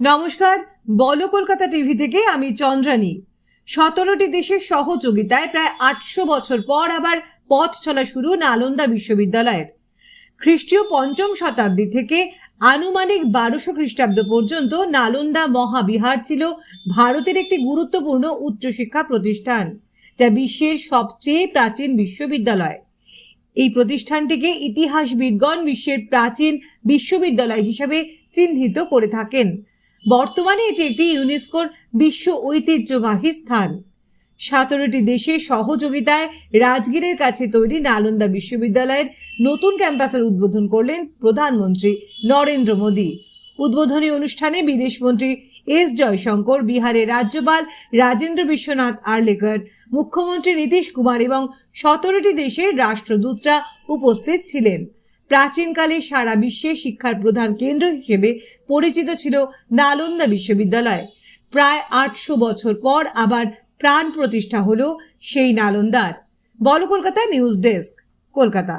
নমস্কার, বলো কলকাতা টিভি থেকে, আমি চন্দ্রানী। সতেরোটি দেশের সহযোগিতায় প্রায় আটশো বছর পর আবার পথ চলা শুরু নালন্দা বিশ্ববিদ্যালয়ের। খ্রিস্টীয় পঞ্চম শতাব্দী থেকে আনুমানিক বারোশো খ্রিস্টাব্দ পর্যন্ত নালন্দা মহাবিহার ছিল ভারতের একটি গুরুত্বপূর্ণ উচ্চশিক্ষা প্রতিষ্ঠান, যা বিশ্বের সবচেয়ে প্রাচীন বিশ্ববিদ্যালয়। এই প্রতিষ্ঠানটিকে ইতিহাসবিদগণ বিশ্বের প্রাচীন বিশ্ববিদ্যালয় হিসেবে চিহ্নিত করে থাকেন। বর্তমানে এটি একটি ইউনেস্কোর বিশ্ব ঐতিহ্যবাহী স্থান। সতেরোটি দেশের সহযোগিতায় রাজগীরের কাছে তৈরি নালন্দা বিশ্ববিদ্যালয়ের নতুন ক্যাম্পাসের উদ্বোধন করলেন প্রধানমন্ত্রী নরেন্দ্র মোদী। উদ্বোধনী অনুষ্ঠানে বিদেশমন্ত্রী এস জয়শঙ্কর, বিহারের রাজ্যপাল রাজেন্দ্র বিশ্বনাথ আর্লেকর, মুখ্যমন্ত্রী নীতিশ কুমার এবং সতেরোটি দেশের রাষ্ট্রদূতরা উপস্থিত ছিলেন। প্রাচীনকালে সারা বিশ্বে শিক্ষার প্রধান কেন্দ্র হিসেবে পরিচিত ছিল নালন্দা বিশ্ববিদ্যালয়। প্রায় আটশো বছর পর আবার প্রাণ প্রতিষ্ঠা হল সেই নালন্দার। বল কলকাতা নিউজ ডেস্ক, কলকাতা।